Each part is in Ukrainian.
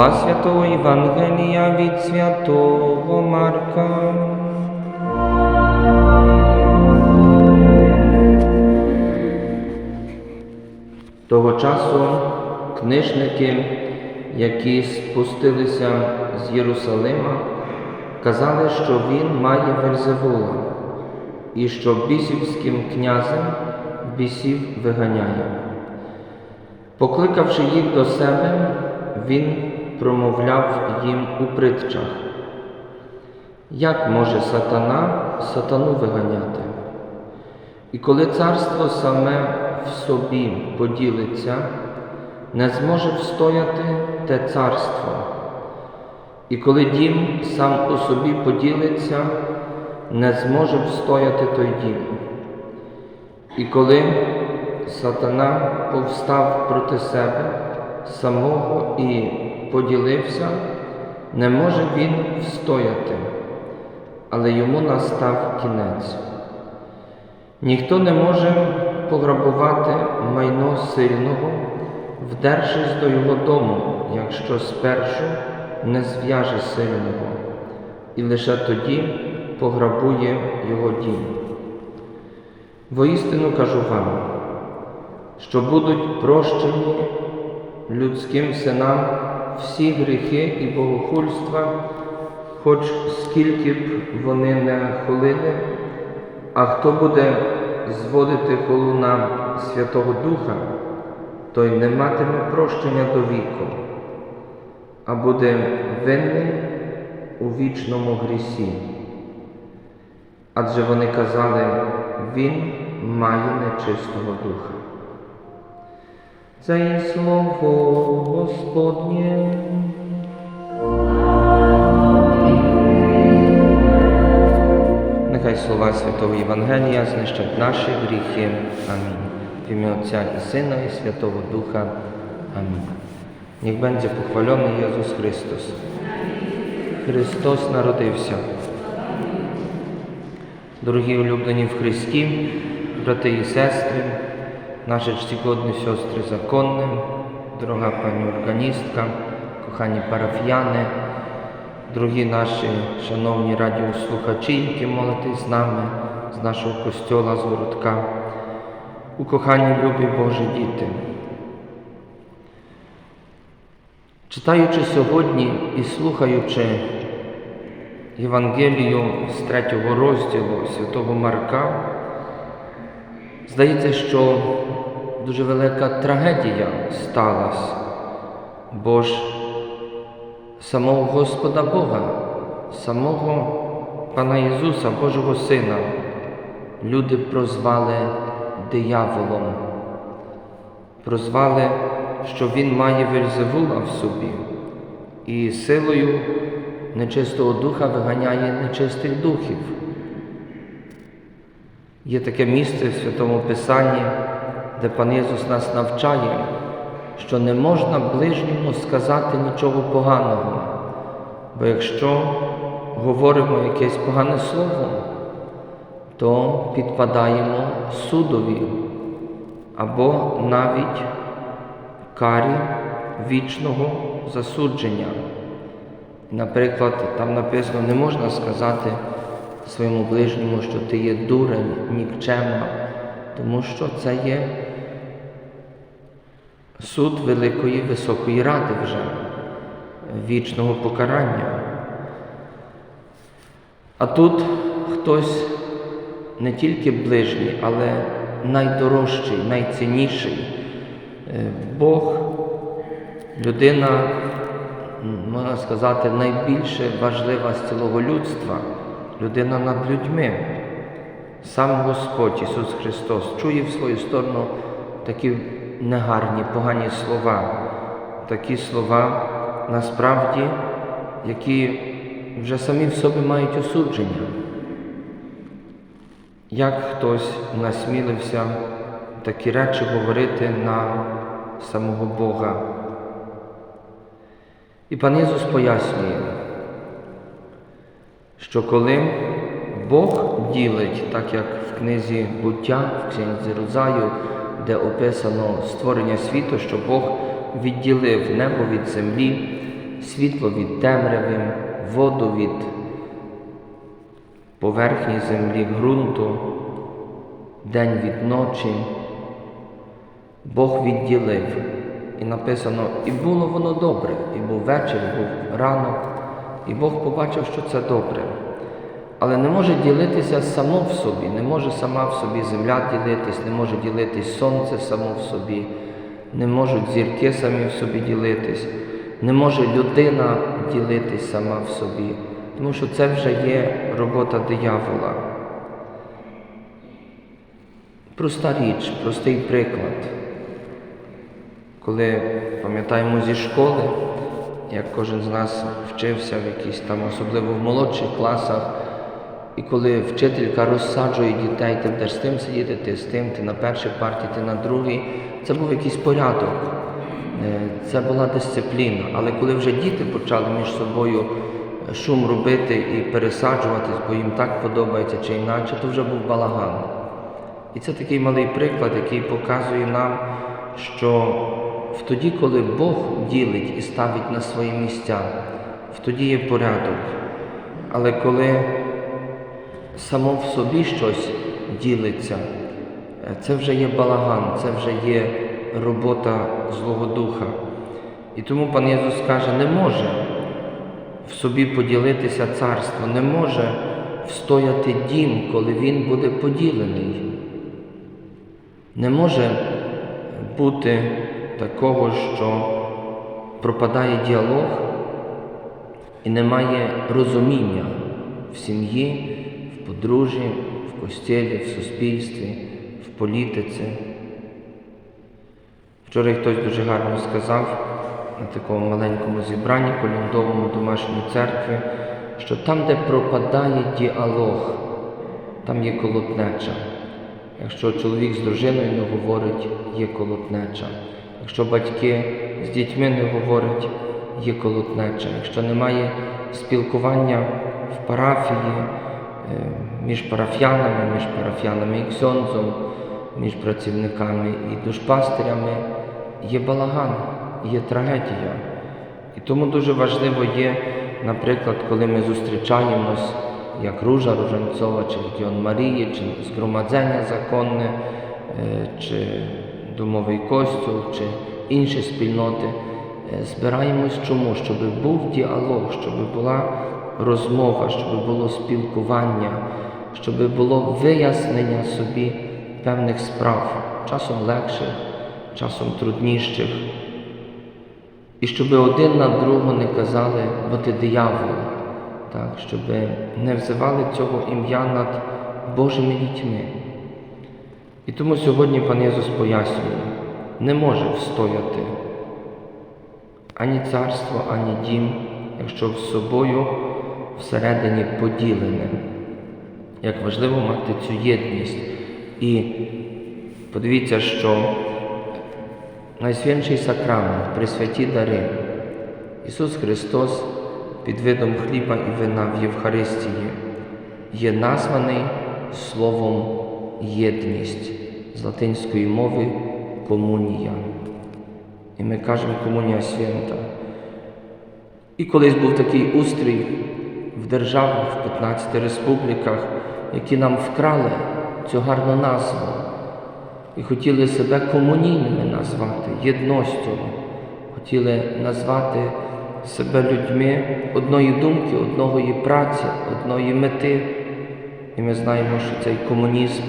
Слова святого Євангелія від святого Марка. Того часу книжники, які спустилися з Єрусалима, казали, що він має Вельзевула і що бісівським князем бісів виганяє. Покликавши їх до себе, він промовляв їм у притчах. Як може сатана сатану виганяти? І коли царство саме в собі поділиться, не зможе встояти те царство. І коли дім сам у собі поділиться, не зможе встояти той дім. І коли сатана повстав проти себе самого і поділився, не може він встояти, але йому настав кінець. Ніхто не може пограбувати майно сильного, вдершись до його дому, якщо спершу не зв'яже сильного, і лише тоді пограбує його дім. Воістину кажу вам, що будуть прощені людським синам всі гріхи і богохульства, хоч скільки б вони не холили, а хто буде зводити холу нам Святого Духа, той не матиме прощення до віку, а буде винний у вічному грісі. Адже вони казали, Він має нечистого духа. Це слово Господнє. Нехай слова Святого Євангелія знищать наші гріхи. Амінь. В ім'я Отця і Сина, і Святого Духа. Амінь. Niech będzie pochwalony Jezus Chrystus. Христос народився. Дорогі улюблені в Христі, брати і сестри, наші чтігодні сестри законне, дорога пані органістка, кохані парафіяни, дорогі наші шановні радіослухачі, які молитесь з нами, з нашого костьола, з городка, укохані любі Божі діти. Читаючи сьогодні і слухаючи Євангелію з третього розділу святого Марка, здається, що дуже велика трагедія сталася, бо ж самого Господа Бога, самого Пана Ісуса, Божого Сина, люди прозвали дияволом, прозвали, що Він має Вельзевула в собі і силою нечистого духа виганяє нечистих духів. Є таке місце в Святому Писанні, де Пан Ісус нас навчає, що не можна ближньому сказати нічого поганого, бо якщо говоримо якесь погане слово, то підпадаємо судові або навіть карі вічного засудження. Наприклад, там написано, не можна сказати своєму ближньому, що ти є дурень, нікчема, тому що це є суд Великої Високої Ради вже, вічного покарання. А тут хтось не тільки ближній, але найдорожчий, найцінніший. Бог, людина можна сказати, найбільше важлива з цілого людства, людина над людьми. Сам Господь Ісус Христос чує в свою сторону такі негарні, погані слова, такі слова насправді, які вже самі в собі мають осудження. Як хтось насмілився такі речі говорити на самого Бога? І пан Ісус пояснює, що коли Бог ділить, так як в книзі буття, в книзі Розаю, де описано створення світу, що Бог відділив небо від землі, світло від темряви, воду від поверхні землі, ґрунту, день від ночі. Бог відділив. І написано, і було воно добре, і був вечір, і був ранок, і Бог побачив, що це добре. Але не може ділитися само в собі, не може сама в собі земля ділитись, не може ділитись сонце само в собі, не можуть зірки самі в собі ділитись, не може людина ділитись сама в собі, тому що це вже є робота диявола. Проста річ, простий приклад. Коли пам'ятаємо зі школи, як кожен з нас вчився в якісь там, особливо в молодших класах, і коли вчителька розсаджує дітей, ти будеш з тим сидіти, ти з тим, ти на першій парті, ти на другій, це був якийсь порядок, е, це була дисципліна. Але коли вже діти почали між собою шум робити і пересаджуватись, бо їм так подобається чи інакше, то вже був балаган. І це такий малий приклад, який показує нам, що в тоді, коли Бог ділить і ставить на свої місця, в тоді є порядок. Але коли само в собі щось ділиться, е, це вже є балаган, це вже є робота Злого Духа. І тому пан Єсус каже, не може в собі поділитися царство, не може встояти дім, коли він буде поділений. Не може бути такого, що пропадає діалог і немає розуміння в сім'ї, подружжі, в костілі, в суспільстві, в політиці. Вчора хтось дуже гарно сказав на такому маленькому зібранні колюндовому домашньої церкви, що там, де пропадає діалог, там є колотнеча. Якщо чоловік з дружиною не говорить, є колотнеча. Якщо батьки з дітьми не говорять, є колотнеча. Якщо немає спілкування в парафії між парафіянами, між парафіянами і ксьонзом, між працівниками і душпастирями, є балаган, є трагедія. І тому дуже важливо є, наприклад, коли ми зустрічаємось як Ружа Ружанцова, чи Легіон Марії, чи згромадзення законне, е, чи домовий костюл, чи інші спільноти. Е, Збираємось чому? Щоб був діалог, щоб була розмова, щоб було спілкування, щоб було вияснення собі певних справ, часом легших, часом трудніших. І щоб один на другого не казали, бо ти диявол, так, щоб не взивали цього ім'я над Божими дітьми. І тому сьогодні пан Єсус пояснює, не може встояти ані царство, ані дім, якщо з собою всередині поділене. Як важливо мати цю єдність. І подивіться, що Найсвятший сакрамент, присвяті дари. Ісус Христос під видом хліба і вина в Євхаристії є названий словом єдність з латинської мови комунія. І ми кажемо комунія свята. І колись був такий устрій в державах, в 15 республіках, які нам вкрали цю гарну назву і хотіли себе комунійними назвати, єдностю, хотіли назвати себе людьми одної думки, одної праці, одної мети. І ми знаємо, що цей комунізм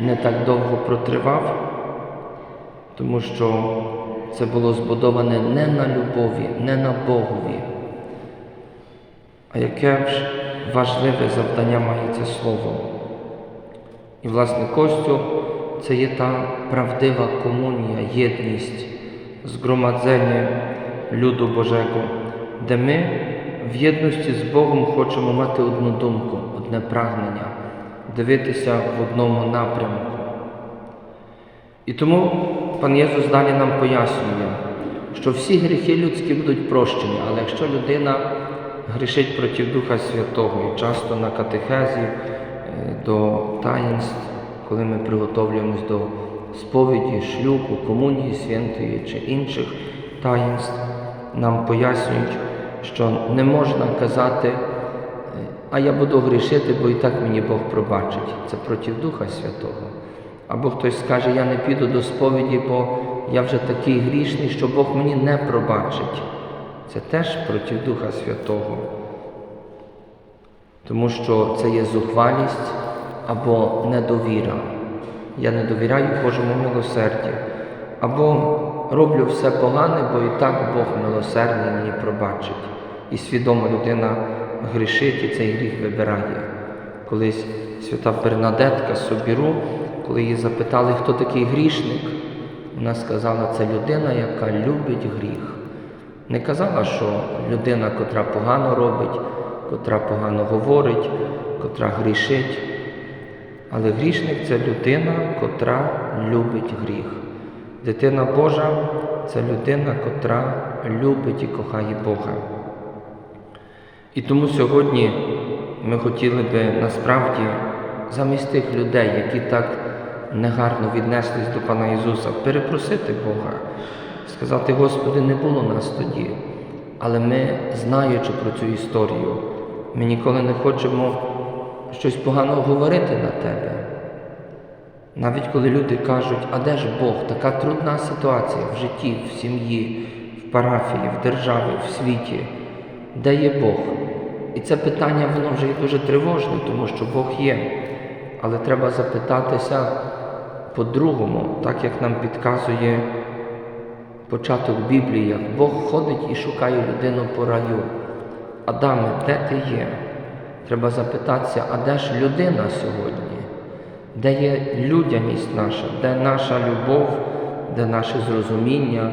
не так довго протривав, тому що це було збудоване не на любові, не на Богові. А яке ж важливе завдання має це слово? І, власне, Костю це є та правдива комунія, єдність, згромadzення люду Божого, де ми в єдності з Богом хочемо мати одну думку, одне прагнення, дивитися в одному напрямку. І тому пан Єсус далі нам пояснює, що всі гріхи людські будуть прощені, але якщо людина грішить проти Духа Святого. І часто на катехезі е, до таїнств, коли ми приготовлюємось до сповіді, шлюбу, комунії святої чи інших таїнств, нам пояснюють, що не можна казати, е, а я буду грішити, бо і так мені Бог пробачить. Це проти Духа Святого. Або хтось скаже, я не піду до сповіді, бо я вже такий грішний, що Бог мені не пробачить. Це теж проти Духа Святого. Тому що це є зухвалість або недовіра. Я не довіряю Божому милосердю. Або роблю все погане, бо і так Бог милосердний мені пробачить. І свідомо людина грішить і цей гріх вибирає. Колись свята Бернадетка Собіру, коли її запитали, хто такий грішник, вона сказала, це людина, яка любить гріх. Не казала, що людина, котра погано робить, котра погано говорить, котра грішить. Але грішник це людина, котра любить гріх. Дитина Божа це людина, котра любить і кохає Бога. І тому сьогодні ми хотіли би насправді замість тих людей, які так негарно віднеслись до Пана Ісуса, перепросити Бога, сказати, Господи, не було нас тоді, але ми, знаючи про цю історію, ми ніколи не хочемо щось поганого говорити на Тебе. Навіть коли люди кажуть, а де ж Бог, така трудна ситуація в житті, в сім'ї, в парафії, в державі, в світі, де є Бог? І це питання воно вже є дуже тривожне, тому що Бог є. Але треба запитатися по-другому, так як нам підказує початок Біблії, як Бог ходить і шукає людину по раю. Адаме, де ти є? Треба запитатися, а де ж людина сьогодні? Де є людяність наша, де наша любов, де наше зрозуміння,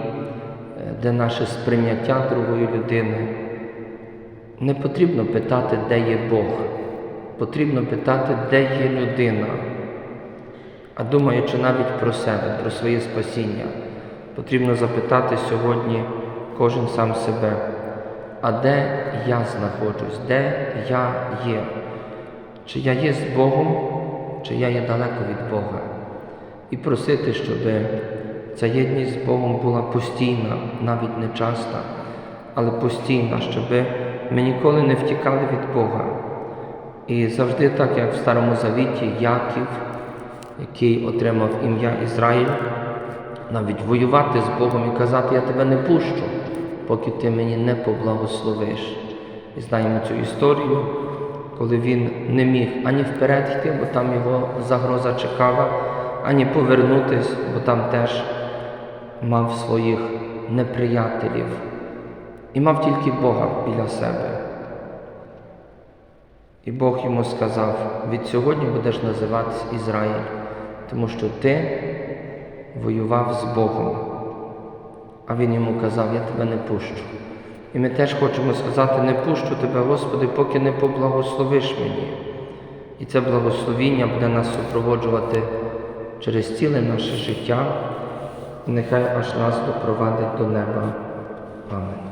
е, де наше сприйняття другої людини? Не потрібно питати, де є Бог. Потрібно питати, де є людина. А думаючи навіть про себе, про своє спасіння, потрібно запитати сьогодні кожен сам себе, а де я знаходжусь, де я є? Чи я є з Богом, чи я є далеко від Бога? І просити, щоб ця єдність з Богом була постійна, навіть не часта, але постійна, щоб ми ніколи не втікали від Бога. І завжди так, як в Старому Завіті, Яків, який отримав ім'я Ізраїль, навіть воювати з Богом і казати, я тебе не пущу, поки ти мені не поблагословиш. І знаємо цю історію, коли він не міг ані вперед йти, бо там його загроза чекала, ані повернутись, бо там теж мав своїх неприятелів і мав тільки Бога біля себе. І Бог йому сказав: від сьогодні будеш називатись Ізраїль, тому що ти воював з Богом. А він йому казав, я тебе не пущу. І ми теж хочемо сказати, не пущу тебе, Господи, поки не поблагословиш мені. І це благословіння буде нас супроводжувати через ціле наше життя, і нехай аж нас допровадить до неба. Амен.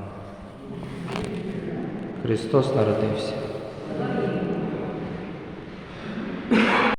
Христос народився.